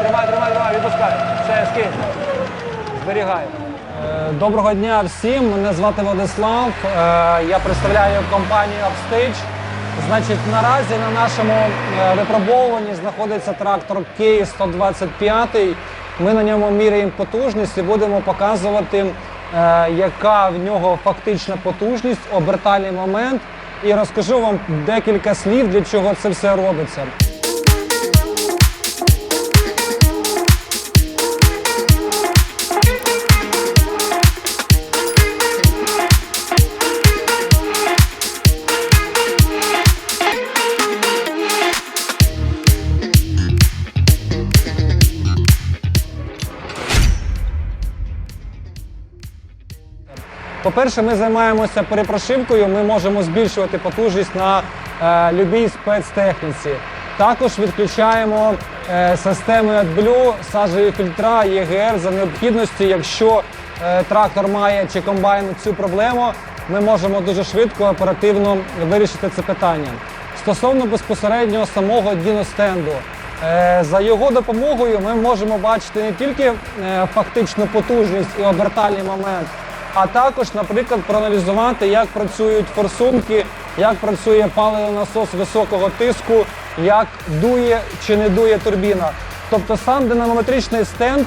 тримай, тримай, тримай, відпускай. Все, скинь. Зберігай. Е, доброго дня всім. Мене звати Владислав. Е, я представляю компанію Upstage. Значить, наразі на нашому е, випробовуванні знаходиться трактор Київ 125. Ми на ньому міряємо потужність і будемо показувати, яка в нього фактична потужність, обертальний момент. І розкажу вам декілька слів, для чого це все робиться. По-перше, ми займаємося перепрошивкою. Ми можемо збільшувати потужність на е, любій спецтехніці. Також відключаємо е, системи AdBlue, сажеві фільтра, ЄГР за необхідності. Якщо е, трактор має чи комбайн цю проблему, ми можемо дуже швидко, оперативно вирішити це питання. Стосовно безпосередньо самого діностенду, е, за його допомогою ми можемо бачити не тільки е, фактичну потужність і обертальний момент, а також, наприклад, проаналізувати, як працюють форсунки, як працює паливонасос високого тиску, як дує чи не дує турбіна. Тобто сам динамометричний стенд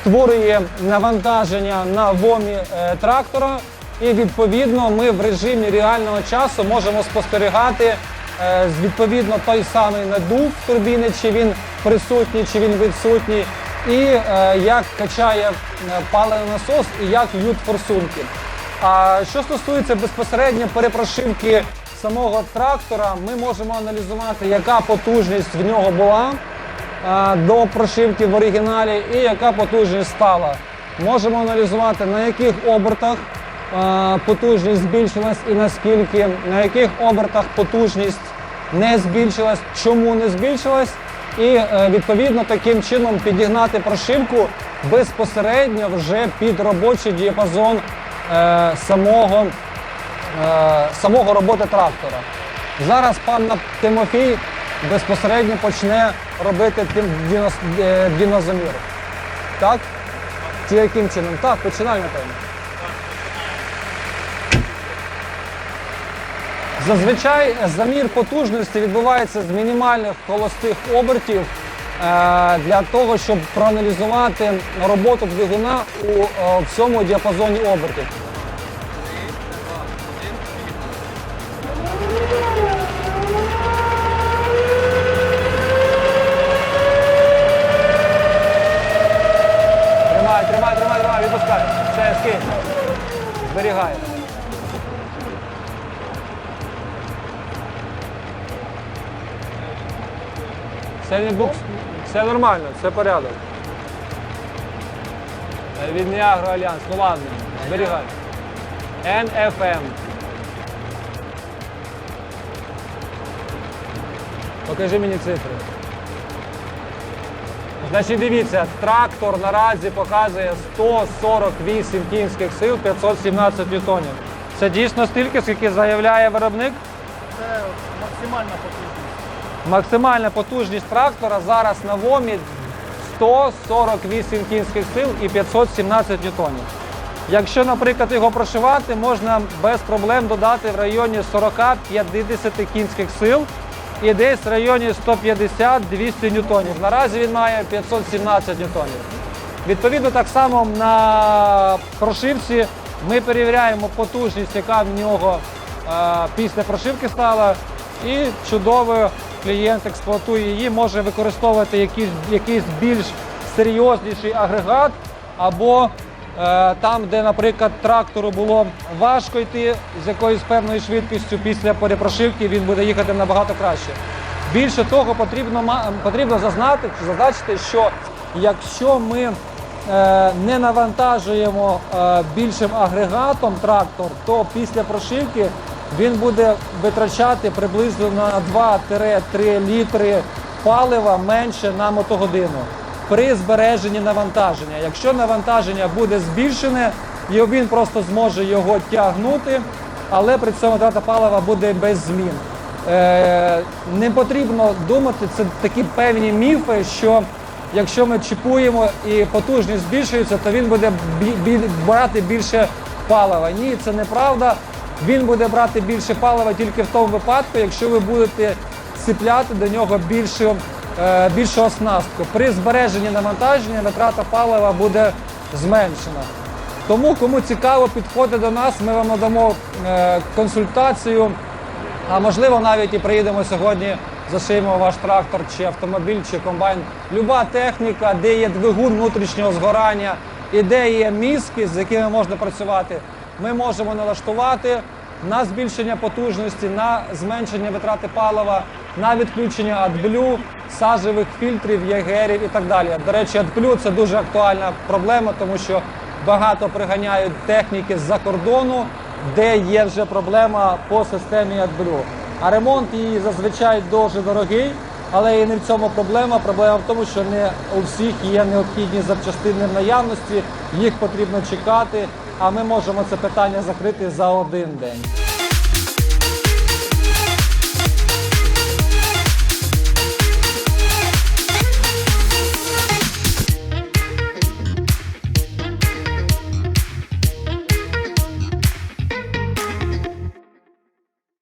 створює навантаження на вомі е, трактора, і відповідно ми в режимі реального часу можемо спостерігати е, відповідно той самий надув турбіни, чи він присутній, чи він відсутній, і е, як качає е, паливний насос і як б'ють форсунки. А що стосується безпосередньо перепрошивки самого трактора, ми можемо аналізувати, яка потужність в нього була е, до прошивки в оригіналі і яка потужність стала. Можемо аналізувати, на яких обертах е, потужність збільшилась і наскільки, на яких обертах потужність не збільшилась, чому не збільшилась, і е, відповідно таким чином підігнати прошивку безпосередньо вже під робочий діапазон е, самого, е, самого роботи трактора. Зараз пан Тимофій безпосередньо почне робити дінозамір. Так? Чи яким чином? Так, починай, Зазвичай замір потужності відбувається з мінімальних холостих обертів е, для того, щоб проаналізувати роботу двигуна у е, всьому діапазоні обертів. Це не букс. Все нормально, все порядок. Е, Від Ніагро Альянс. Ну ладно, зберігай. NFM. Покажи мені цифри. Значить, дивіться, трактор наразі показує 148 кінських сил, 517 ньютонів. Це дійсно стільки, скільки заявляє виробник? Це максимальна потужність. Максимальна потужність трактора зараз на ВОМі 148 кінських сил і 517 ньютонів. Якщо, наприклад, його прошивати, можна без проблем додати в районі 40-50 кінських сил і десь в районі 150-200 ньютонів. Наразі він має 517 ньютонів. Відповідно, так само на прошивці ми перевіряємо потужність, яка в нього е, після прошивки стала, і чудово клієнт експлуатує її, може використовувати якийсь, якийсь більш серйозніший агрегат, або е, там, де, наприклад, трактору було важко йти з якоюсь певною швидкістю після перепрошивки, він буде їхати набагато краще. Більше того, потрібно, потрібно зазнати, зазначити, що якщо ми е, не навантажуємо е, більшим агрегатом трактор, то після прошивки він буде витрачати приблизно на 2-3 літри палива менше на мотогодину при збереженні навантаження. Якщо навантаження буде збільшене, він просто зможе його тягнути, але при цьому трата палива буде без змін. Е, не потрібно думати, це такі певні міфи, що якщо ми чіпуємо і потужність збільшується, то він буде брати більше палива. Ні, це неправда. Він буде брати більше палива тільки в тому випадку, якщо ви будете ціпляти до нього більшу, е, більшу оснастку. При збереженні навантаження витрата палива буде зменшена. Тому, кому цікаво, підходьте до нас, ми вам надамо е, консультацію. А можливо, навіть і приїдемо сьогодні, зашиємо ваш трактор, чи автомобіль, чи комбайн. Люба техніка, де є двигун внутрішнього згорання і де є мізки, з якими можна працювати, ми можемо налаштувати на збільшення потужності, на зменшення витрати палива, на відключення адблю, сажевих фільтрів, єгерів і так далі. До речі, адблю це дуже актуальна проблема, тому що багато приганяють техніки з-за кордону, де є вже проблема по системі AdBlue. А ремонт її зазвичай дуже дорогий, але і не в цьому проблема. Проблема в тому, що не у всіх є необхідні запчастини в наявності, їх потрібно чекати, а ми можемо це питання закрити за один день.